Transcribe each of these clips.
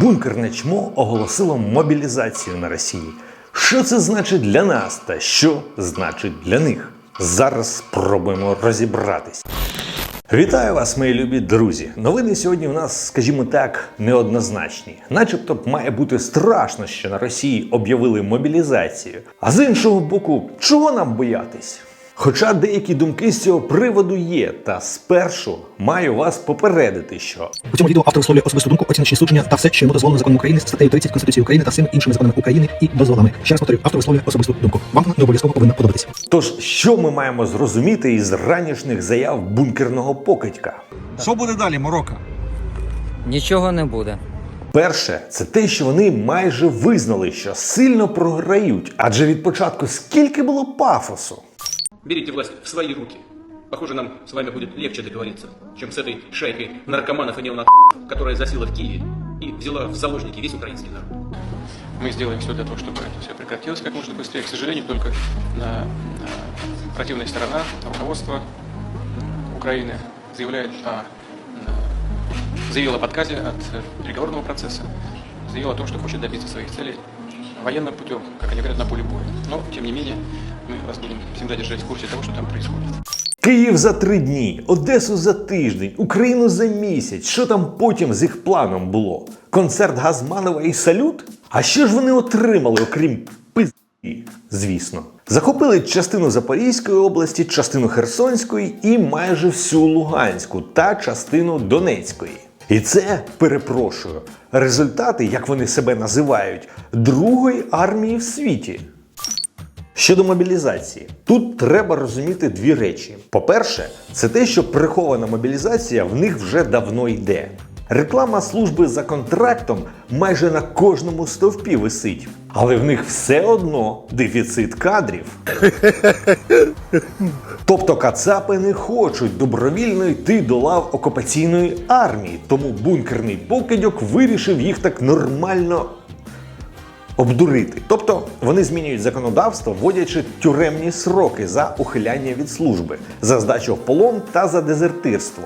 Бункерне чмо оголосило мобілізацію на Росії. Що це значить для нас та що значить для них? Зараз спробуємо розібратись. Вітаю вас, мої любі друзі. Новини сьогодні у нас, скажімо так, неоднозначні. Начебто має бути страшно, що на Росії об'явили мобілізацію. А з іншого боку, чого нам боятись? Хоча деякі думки з цього приводу є, та спершу маю вас попередити, що У цьому відео автор висловлює особисту думку, оціночні судження та все, що йому дозволено законом України, статтею 30 Конституції України та всіми іншими законами України і дозволами. Ще раз повторюю, автор висловлює особисту думку. Вам вона не обов'язково повинна подобатися. Тож, що ми маємо зрозуміти із ранішніх заяв бункерного покидька? Що буде далі, Морока? Нічого не буде. Перше, це те, що вони майже визнали, що сильно програють, адже від початку скільки було пафосу. Берите власть в свои руки. Похоже, нам с вами будет легче договориться, чем с этой шайкой наркоманов и неонацистов, которая засела в Киеве и взяла в заложники весь украинский народ. Мы сделаем все для того, чтобы это все прекратилось как можно быстрее. К сожалению, только на, на противная сторона, руководство Украины заявляет о, на- заявило об отказе от переговорного процесса, заявило о том, что хочет добиться своих целей военным путем, как они говорят, на поле боя. Но, тем не менее, мы вас будем всегда держать в курсе того, что там происходит. Київ за три дні, Одесу за тиждень, Україну за місяць. Що там потім з їх планом було? Концерт Газманова і салют? А що ж вони отримали, окрім пизді, звісно? Захопили частину Запорізької області, частину Херсонської і майже всю Луганську та частину Донецької. І це, перепрошую, результати, як вони себе називають, другої армії в світі. Щодо мобілізації, тут треба розуміти дві речі. По-перше, це те, що прихована мобілізація в них вже давно йде. Реклама служби за контрактом майже на кожному стовпі висить, але в них все одно дефіцит кадрів. Тобто кацапи не хочуть добровільно йти до лав окупаційної армії, тому бункерний покидьок вирішив їх так нормально обдурити. Тобто вони змінюють законодавство, вводячи тюремні сроки за ухиляння від служби, за здачу в полон та за дезертирство.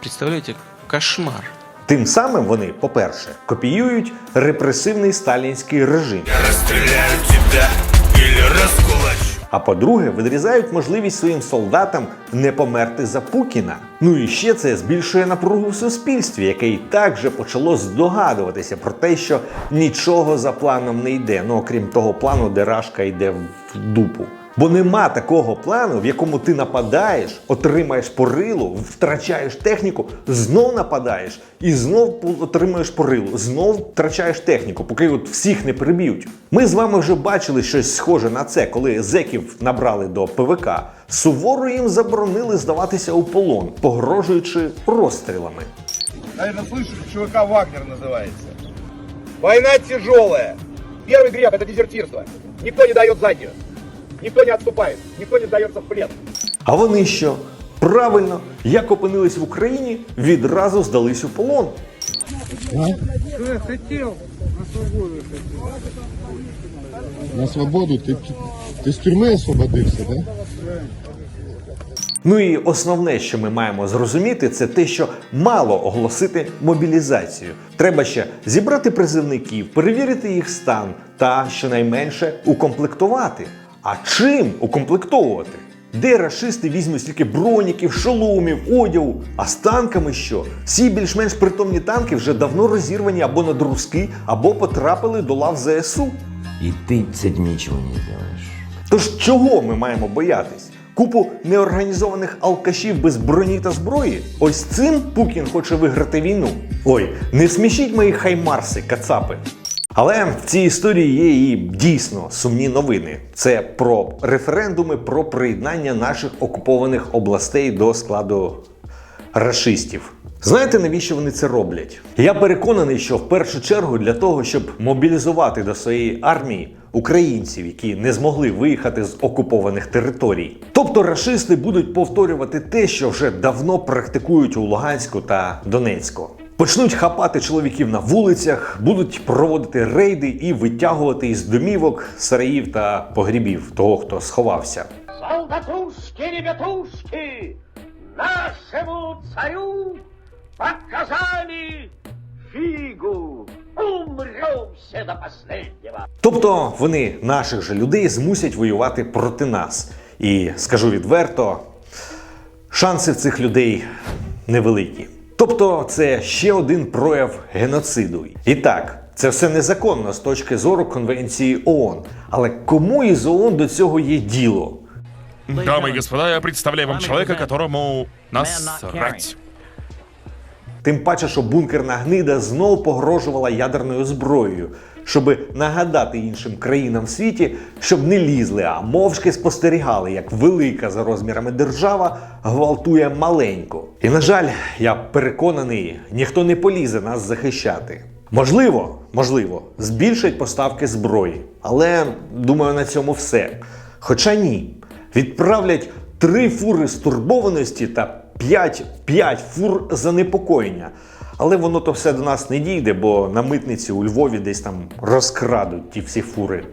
Представляете, кошмар. Тим самим вони, по-перше, копіюють репресивний сталінський режим. Я розстріляю тебе, или раскулачу. А по-друге, відрізають можливість своїм солдатам не померти за Пукіна. Ну і ще це збільшує напругу в суспільстві, яке і так же почало здогадуватися про те, що нічого за планом не йде. Ну окрім того плану, де Рашка йде в дупу. Бо нема такого плану, в якому ти нападаєш, отримаєш порилу, втрачаєш техніку, знов нападаєш і знов пу- отримуєш порилу, знов втрачаєш техніку, поки от всіх не приб'ють. Ми з вами вже бачили щось схоже на це, коли зеків набрали до ПВК. Суворо їм заборонили здаватися у полон, погрожуючи розстрілами. Наверное, слышали, ЧВК «Вагнер» называется. Война тяжелая. Первый грех – это дезертирство. Никто не дает заднюю. Никто не отступает. Никто не сдается в плен. А вони що? Правильно, як опинились в Україні, відразу здались у полон. На свободу ти, ти з тюрми освободився, так? Да? Ну і основне, що ми маємо зрозуміти, це те, що мало оголосити мобілізацію. Треба ще зібрати призивників, перевірити їх стан та щонайменше укомплектувати. А чим укомплектовувати? Де рашисти візьмуть стільки броніків, шоломів, одягу? А з танками що? Всі більш-менш притомні танки вже давно розірвані або на друзки, або потрапили до лав ЗСУ. И ты с этим ничего не сделаешь. Тож чого ми маємо боятись? Купу неорганізованих алкашів без броні та зброї? Ось цим Путін хоче виграти війну. Ой, не смішіть мої хаймарси, кацапи. Але в цій історії є і дійсно сумні новини. Це про референдуми про приєднання наших окупованих областей до складу рашистів. Знаєте, навіщо вони це роблять? Я переконаний, що в першу чергу для того, щоб мобілізувати до своєї армії українців, які не змогли виїхати з окупованих територій. Тобто рашисти будуть повторювати те, що вже давно практикують у Луганську та Донецьку. Почнуть хапати чоловіків на вулицях, будуть проводити рейди і витягувати із домівок, сараїв та погрібів того, хто сховався. Солдатушки, ребятушки, нашему царю показали, Тобто вони наших же людей змусять воювати проти нас. І скажу відверто, шанси в цих людей невеликі. Тобто, це ще один прояв геноциду. І так, це все незаконно з точки зору Конвенції ООН. Але кому із ООН до цього є діло? Дамы и господа, я представляю вам человека, которому насрать. Тим паче, що бункерна гнида знов погрожувала ядерною зброєю, щоби нагадати іншим країнам в світі, щоб не лізли, а мовчки спостерігали, як велика за розмірами держава гвалтує маленьку. І на жаль, я переконаний, ніхто не полізе нас захищати. Можливо, можливо, збільшать поставки зброї, але думаю, на цьому все. Хоча ні, відправлять три фури стурбованості та 5, 5 фур занепокоєння. Але воно то все до нас не дійде, бо на митниці у Львові десь там розкрадуть ті всі фури.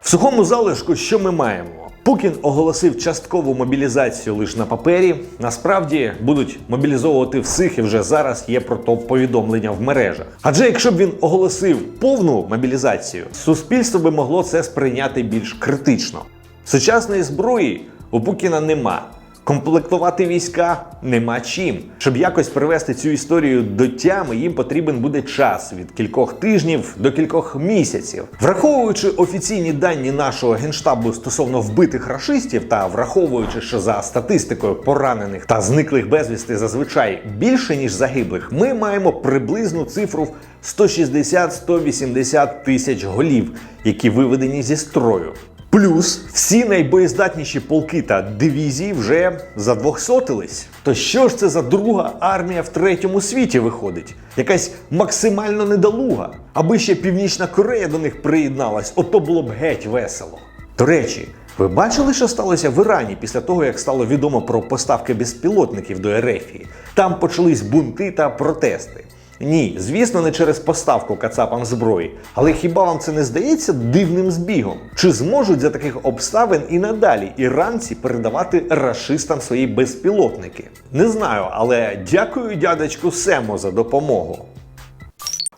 В сухому залишку що ми маємо? Пукін оголосив часткову мобілізацію лише на папері. Насправді будуть мобілізовувати всіх, і вже зараз є про то повідомлення в мережах. Адже якщо б він оголосив повну мобілізацію, суспільство би могло це сприйняти більш критично. Сучасної зброї у Пукіна нема. Комплектувати війська нема чим. Щоб якось привести цю історію до тями, їм потрібен буде час від кількох тижнів до кількох місяців. Враховуючи офіційні дані нашого генштабу стосовно вбитих рашистів, та враховуючи, що за статистикою поранених та зниклих безвісти зазвичай більше ніж загиблих, ми маємо приблизну цифру в 160-180 тисяч голів, які виведені зі строю. Плюс всі найбоєздатніші полки та дивізії вже задвохсотились. То що ж це за друга армія в третьому світі виходить? Якась максимально недолуга. Аби ще Північна Корея до них приєдналась, ото було б геть весело. До речі, ви бачили, що сталося в Ірані після того, як стало відомо про поставки безпілотників до Ерефії? Там почались бунти та протести. Ні, звісно, не через поставку кацапам зброї. Але хіба вам це не здається дивним збігом? Чи зможуть за таких обставин і надалі іранці передавати рашистам свої безпілотники? Не знаю, але дякую дядечку Семо за допомогу.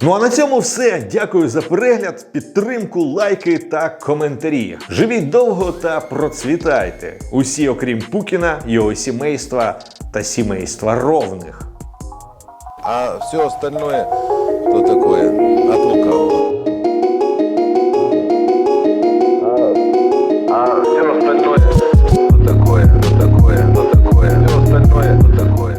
Ну а на цьому все. Дякую за перегляд, підтримку, лайки та коментарі. Живіть довго та процвітайте. Усі, окрім Пукіна, його сімейства та сімейства ровних. А все остальное, то такое, от лукавого. А все остальное, то такое, то такое, то такое. Все остальное, то такое.